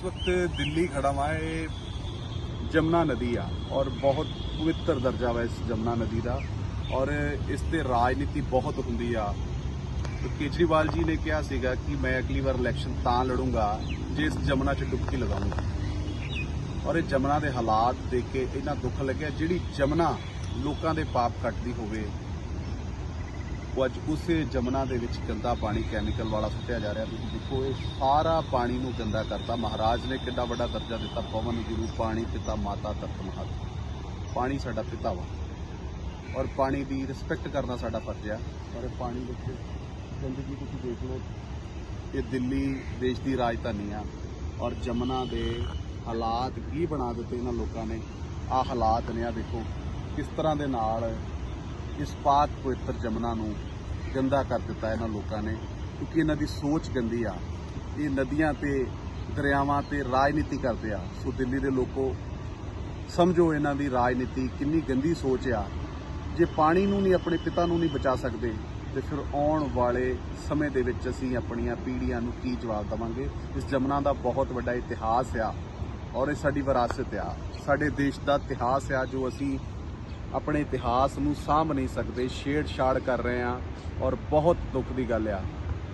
ਇਸ ਵਕਤ ਦਿੱਲੀ ਖੜਾ ਵਾਂ ਇਹ ਜਮਨਾ ਨਦੀ ਆ ਔਰ ਬਹੁਤ ਪਵਿੱਤਰ ਦਰਜਾ ਵਾ ਇਸ ਜਮਨਾ ਨਦੀ ਦਾ ਔਰ ਇਸ ਤੇ ਰਾਜਨੀਤੀ ਬਹੁਤ ਹੁੰਦੀ ਆ ਕੇਜਰੀਵਾਲ ਜੀ ਨੇ ਕਿਹਾ ਸੀਗਾ ਕਿ ਮੈਂ ਅਗਲੀ ਵਾਰ ਇਲੈਕਸ਼ਨ ਤਾਂ ਲੜੂੰਗਾ ਜੇ ਇਸ ਜਮਨਾ 'ਚ ਡੁਬਕੀ ਲਗਾਉਂਗਾ ਔਰ ਇਹ ਜਮਨਾ ਦੇ ਹਾਲਾਤ ਦੇਖ ਕੇ ਇਹਨਾਂ ਦੁੱਖ ਲੱਗਿਆ ਜਿਹੜੀ ਜਮਨਾ ਲੋਕਾਂ ਦੇ ਪਾਪ ਕੱਟਦੀ ਹੋਵੇ ਉਹ ਅੱਜ ਉਸੇ ਜਮਨਾ ਦੇ ਵਿੱਚ ਗੰਦਾ ਪਾਣੀ ਕੈਮੀਕਲ ਵਾਲਾ ਸੁੱਟਿਆ ਜਾ ਰਿਹਾ। ਤੁਸੀਂ ਦੇਖੋ, ਇਹ ਸਾਰਾ ਪਾਣੀ ਨੂੰ ਗੰਦਾ ਕਰਤਾ। ਮਹਾਰਾਜ ਨੇ ਕਿੰਨਾ ਵੱਡਾ ਦਰਜਾ ਦਿੱਤਾ। ਪਵਨ, ਗੁਰੂ, ਪਾਣੀ, ਪਿਤਾ, ਮਾਤਾ ਤਰਤ ਮਹਤ ਪਾਣੀ ਸਾਡਾ ਪਿਤਾ ਵਾ। ਔਰ ਪਾਣੀ ਦੀ ਰਿਸਪੈਕਟ ਕਰਨਾ ਸਾਡਾ ਫਰਜ਼ ਆ। ਪਰ ਇਹ ਪਾਣੀ ਵਿੱਚ ਗੰਦਗੀ ਤੁਸੀਂ ਦੇਖ ਲਓ, ਇਹ ਦਿੱਲੀ ਦੇਸ਼ ਦੀ ਰਾਜਧਾਨੀ ਆ। ਔਰ ਜਮਨਾ ਦੇ ਹਾਲਾਤ ਕੀ ਬਣਾ ਦਿੱਤੇ ਇਹਨਾਂ ਲੋਕਾਂ ਨੇ। ਆ ਹਾਲਾਤ ਨੇ, ਆ ਦੇਖੋ, ਕਿਸ ਤਰ੍ਹਾਂ ਦੇ ਨਾਲ ਇਸ ਪਾਕ ਪਵਿੱਤਰ ਜਮਨਾ ਨੂੰ ਗੰਦਾ ਕਰ ਦਿੱਤਾ ਇਹਨਾਂ ਲੋਕਾਂ ਨੇ, ਕਿਉਂਕਿ ਇਹਨਾਂ ਦੀ ਸੋਚ ਗੰਦੀ ਆ। ਇਹ ਨਦੀਆਂ ਤੇ, ਦਰਿਆਵਾਂ ਤੇ ਰਾਜਨੀਤੀ ਕਰਦੇ ਆ। ਸੋ ਦਿੱਲੀ ਦੇ ਲੋਕੋ, ਸਮਝੋ ਇਹਨਾਂ ਦੀ ਰਾਜਨੀਤੀ ਕਿੰਨੀ ਗੰਦੀ ਸੋਚ ਆ। ਜੇ ਪਾਣੀ ਨੂੰ ਨਹੀਂ, ਆਪਣੇ ਪਿਤਾ ਨੂੰ ਨਹੀਂ ਬਚਾ ਸਕਦੇ, ਤੇ ਫਿਰ ਆਉਣ ਵਾਲੇ ਸਮੇਂ ਦੇ ਵਿੱਚ ਅਸੀਂ ਆਪਣੀਆਂ ਪੀੜ੍ਹੀਆਂ ਨੂੰ ਕੀ ਜਵਾਬ ਦਵਾਂਗੇ? ਇਸ ਜਮਨਾ ਦਾ ਬਹੁਤ ਵੱਡਾ ਇਤਿਹਾਸ ਆ, ਔਰ ਇਹ ਸਾਡੀ ਵਿਰਾਸਤ ਆ। ਸਾਡੇ ਦੇਸ਼ ਦਾ ਇਤਿਹਾਸ ਆ ਜੋ ਅਸੀਂ ਆਪਣੇ ਇਤਿਹਾਸ ਨੂੰ ਸਾਂਭ ਨਹੀਂ ਸਕਦੇ, ਛੇੜਛਾੜ ਕਰ ਰਹੇ ਆ ਔਰ ਬਹੁਤ ਦੁੱਖ ਦੀ ਗੱਲ ਆ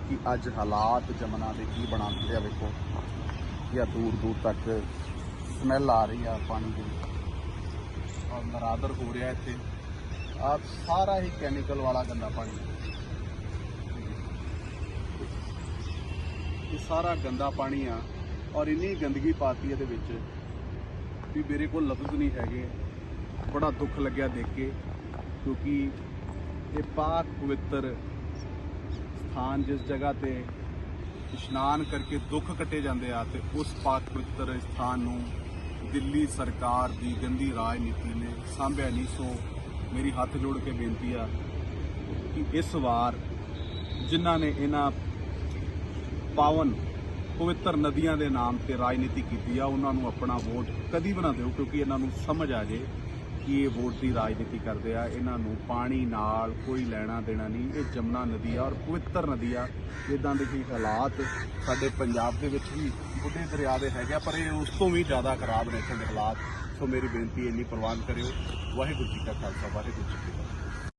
ਕਿ ਅੱਜ ਹਾਲਾਤ ਜਮਨਾ ਦੇ ਕੀ ਬਣਾ ਦਿੱਤੇ ਆ ਵੇਖੋ। ਕਿ ਦੂਰ ਦੂਰ ਤੱਕ ਸਮੈਲ ਆ ਰਹੀ ਆ ਪਾਣੀ ਦੀ। ਔਰ ਨਰਾਦਰ ਹੋ ਰਿਹਾ ਇੱਥੇ। ਆ ਸਾਰਾ ਹੀ ਕੈਮੀਕਲ ਵਾਲਾ ਗੰਦਾ ਪਾਣੀ। ਇਹ ਸਾਰਾ ਗੰਦਾ ਪਾਣੀ ਆ ਔਰ ਇੰਨੀ ਗੰਦਗੀ ਪਾਤੀ ਇਹਦੇ ਵਿੱਚ ਵੀ ਮੇਰੇ ਕੋਲ ਲਫ਼ਜ਼ ਨਹੀਂ ਹੈਗੇ। ਬੜਾ ਦੁੱਖ ਲੱਗਿਆ ਦੇਖ ਕੇ, ਕਿਉਂਕਿ ਇਹ ਪਾਕ ਪਵਿੱਤਰ ਸਥਾਨ ਜਿਸ ਜਗ੍ਹਾ ਤੇ ਇਸ਼ਨਾਨ ਕਰਕੇ ਦੁੱਖ ਕੱਟੇ ਜਾਂਦੇ ਆ ਤੇ ਉਸ ਪਾਕ ਪਵਿੱਤਰ ਸਥਾਨ ਨੂੰ ਦਿੱਲੀ ਸਰਕਾਰ ਦੀ ਗੰਦੀ ਰਾਜਨੀਤੀ ਨੇ ਸਾਂਭਿਆ ਨਹੀਂ। ਸੋ ਮੇਰੀ ਹੱਥ ਜੋੜ ਕੇ ਬੇਨਤੀ ਆ ਕਿ ਇਸ ਵਾਰ ਜਿਨ੍ਹਾਂ ਨੇ ਇਹਨਾਂ ਪਾਵਨ ਪਵਿੱਤਰ ਨਦੀਆਂ ਦੇ ਨਾਮ ਤੇ ਰਾਜਨੀਤੀ ਕੀਤੀ ਆ, ਉਹਨਾਂ ਨੂੰ ਆਪਣਾ ਵੋਟ ਕਦੀ ਵੀ ਨਾ ਦਿਓ, ਕਿਉਂਕਿ ਇਹਨਾਂ ਨੂੰ ਸਮਝ ਆ ਜੇ ਕਿ ਇਹ ਵੋਟ ਦੀ ਰਾਜਨੀਤੀ ਕਰਦੇ ਆ? ਇਹਨਾਂ ਨੂੰ ਪਾਣੀ ਨਾਲ ਕੋਈ ਲੈਣਾ ਦੇਣਾ ਨਹੀਂ। ਇਹ ਜਮਨਾ ਨਦੀ ਆ ਔਰ ਪਵਿੱਤਰ ਨਦੀ ਆ। ਇਦਾਂ ਦੇ ਹੀ ਹਾਲਾਤ ਸਾਡੇ ਪੰਜਾਬ ਦੇ ਵਿੱਚ ਵੀ ਬੁੱਢੇ ਦਰਿਆ ਦੇ ਹੈਗੇ ਆ, ਪਰ ਇਹ ਉਸ ਤੋਂ ਵੀ ਜ਼ਿਆਦਾ ਖਰਾਬ ਨੇ ਇੱਥੇ ਦੇ ਹਾਲਾਤ। ਸੋ ਮੇਰੀ ਬੇਨਤੀ ਇੰਨੀ ਪ੍ਰਵਾਨ ਕਰਿਓ। ਵਾਹਿਗੁਰੂ ਜੀ ਕਾ ਖਾਲਸਾ ਵਾਹਿਗੁਰੂ ਜੀ ਕੀ ਫਤਿਹ।